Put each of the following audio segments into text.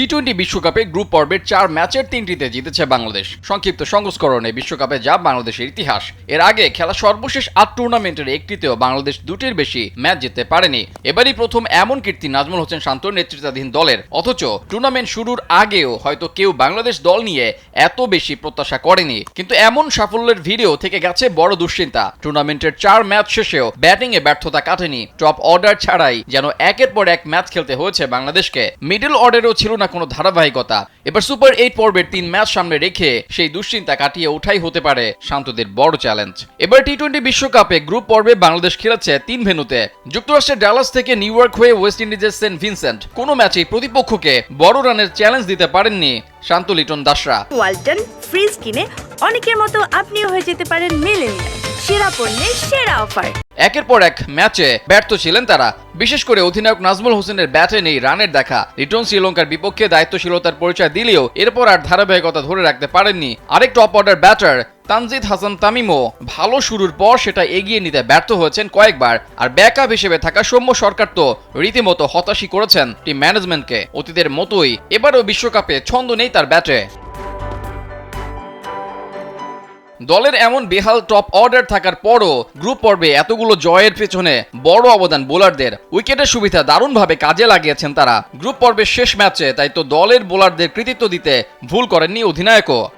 T twenty বিশ্বকাপে group পর্বের চার ম্যাচের তিনটিতে জিতেছে বাংলাদেশ। সংক্ষিপ্ত সংস্করণে বিশ্বকাপে যা বাংলাদেশের ইতিহাস। এর আগে খেলা সর্বশেষ আট টুর্নামেন্টের একটিতেও বাংলাদেশ দুটির বেশি ম্যাচ জিততে পারেনি। এবারই প্রথম এমন কীর্তি নাজমুল হোসেন শান্তর নেতৃত্বাধীন দলের। অথচ টুর্নামেন্ট শুরুর আগেও হয়তো কেউ বাংলাদেশ দল নিয়ে এত বেশি প্রত্যাশা করেনি। কিন্তু এমন সাফল্যের ভিডিও থেকে গেছে বড় দুশ্চিন্তা। টুর্নামেন্টের চার ম্যাচ শেষেও ব্যাটিংয়ে ব্যর্থতা কাটেনি। টপ অর্ডার ছাড়াই যেন একের পর এক ম্যাচ খেলতে হয়েছে বাংলাদেশকে। মিডল অর্ডারেও ছিল না কোনো ধারাবাহিকতা। এবার সুপার এইট পর্বের তিন ম্যাচ সামনে রেখে সেই দুশ্চিন্তা কাটিয়ে ওঠাই হতে পারে শান্তদের বড় চ্যালেঞ্জ। এবার টি টোয়েন্টি বিশ্বকাপে গ্রুপ পর্বে বাংলাদেশ খেলেছে তিন ভেনুতে যুক্তরাষ্ট্রের ডালাস থেকে নিউ ইয়র্ক হয়ে ওয়েস্ট ইন্ডিজের সেন্ট ভিনসেন্ট। কোনো ম্যাচেই প্রতিপক্ষকে বড় রানের চ্যালেঞ্জ দিতে পারেননি শান্ত লিটন দাসরা। ওয়ালটন, ফ্রিজ কিনে অনেকের মতো আপনিও হয়ে যেতে পারেন মিলেনিয়াল। সেরা পণ্যের সেরা অফার। একের পর এক ম্যাচে ব্যর্থ ছিলেন তারা। বিশেষ করে অধিনায়ক নাজমুল হোসেনের ব্যাটে নেই রানের দেখা। রিটন শ্রীলঙ্কার বিপক্ষে দায়িত্বশীলতার পরিচয় দিলেও এরপর আর ধারাবাহিকতা ধরে রাখতে পারেননি আরেক top order batter Tanzid Hasan তামিমও। ভালো শুরুর পর সেটা এগিয়ে নিতে ব্যর্থ হয়েছেন কয়েকবার। আর ব্যাকআপ হিসেবে থাকা সৌম্য সরকার তো রীতিমতো হতাশই করেছেন টিম ম্যানেজমেন্টকে অতীতের মতোই এবারও বিশ্বকাপে ছন্দ নেই তার ব্যাটে। দলের এমন বেহাল টপ অর্ডার থাকার পরও গ্রুপ পর্বে এতগুলো জয়ের পেছনে বড় অবদান বোলারদের। উইকেটের সুবিধা দারুণভাবে কাজে লাগিয়েছেন তারা। গ্রুপ পর্বের শেষ ম্যাচে তাই তো দলের বোলারদের কৃতিত্ব দিতে ভুল করেননি অধিনায়কও।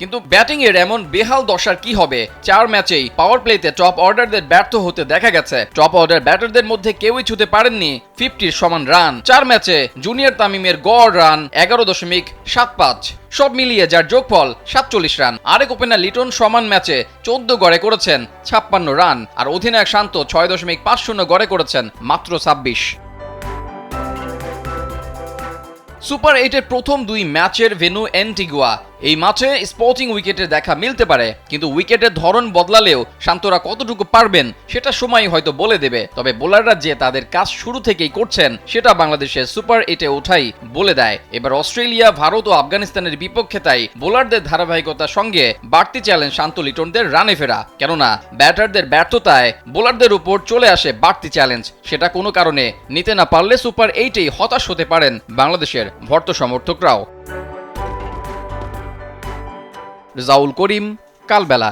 কিন্তু ব্যাটিং এর এমন বেহাল দশার কি হবে? চার ম্যাচেই পাওয়ার প্লেতে টপ অর্ডারদের ব্যর্থ হতে দেখা গেছে। টপ অর্ডার ব্যাটারদের মধ্যে কেউই ছুতে পারেননি ফিফটির সমান রান চার ম্যাচে জুনিয়র তামিমের গড় রান এগারো দশমিক সাত পাঁচ। সব মিলিয়ে যার যোগফল সাতচল্লিশ রান আরেক ওপেনার লিটন সমান ম্যাচে চোদ্দ গড়ে করেছেন, ছাপ্পান্ন রান আর অধিনায়ক শান্ত ছয় দশমিক পাঁচ শূন্য গড়ে করেছেন, মাত্র ছাব্বিশ। সুপার এইটের প্রথম দুই ম্যাচের ভেনু এন্টিগুয়া। এই ম্যাচে স্পোর্টিং উইকেটের দেখা মিলতে পারে, কিন্তু উইকেটের ধরন বদলালেও শান্তরা কতটুকু পারবেন সেটা সময় হয়তো বলে দেবে। তবে বোলাররা যে তাদের কাজ শুরু থেকেই করছেন, সেটা বাংলাদেশের সুপার এইটে ওঠাই বলে দেয়। এবার অস্ট্রেলিয়া, ভারত ও আফগানিস্তানের বিপক্ষে তাই বোলারদের ধারাবাহিকতার সঙ্গে বাড়তি চ্যালেঞ্জ শান্ত লিটনদের রানে ফেরা। কেননা, ব্যাটারদের ব্যর্থতায় বোলারদের উপর চলে আসে বাড়তি চ্যালেঞ্জ সেটা কোনো কারণে নিতে না পারলে সুপার এইটেই হতাশ হতে পারেন বাংলাদেশের ভর্ত সমর্থকরাও। রেজাউল করিম কালবেলা।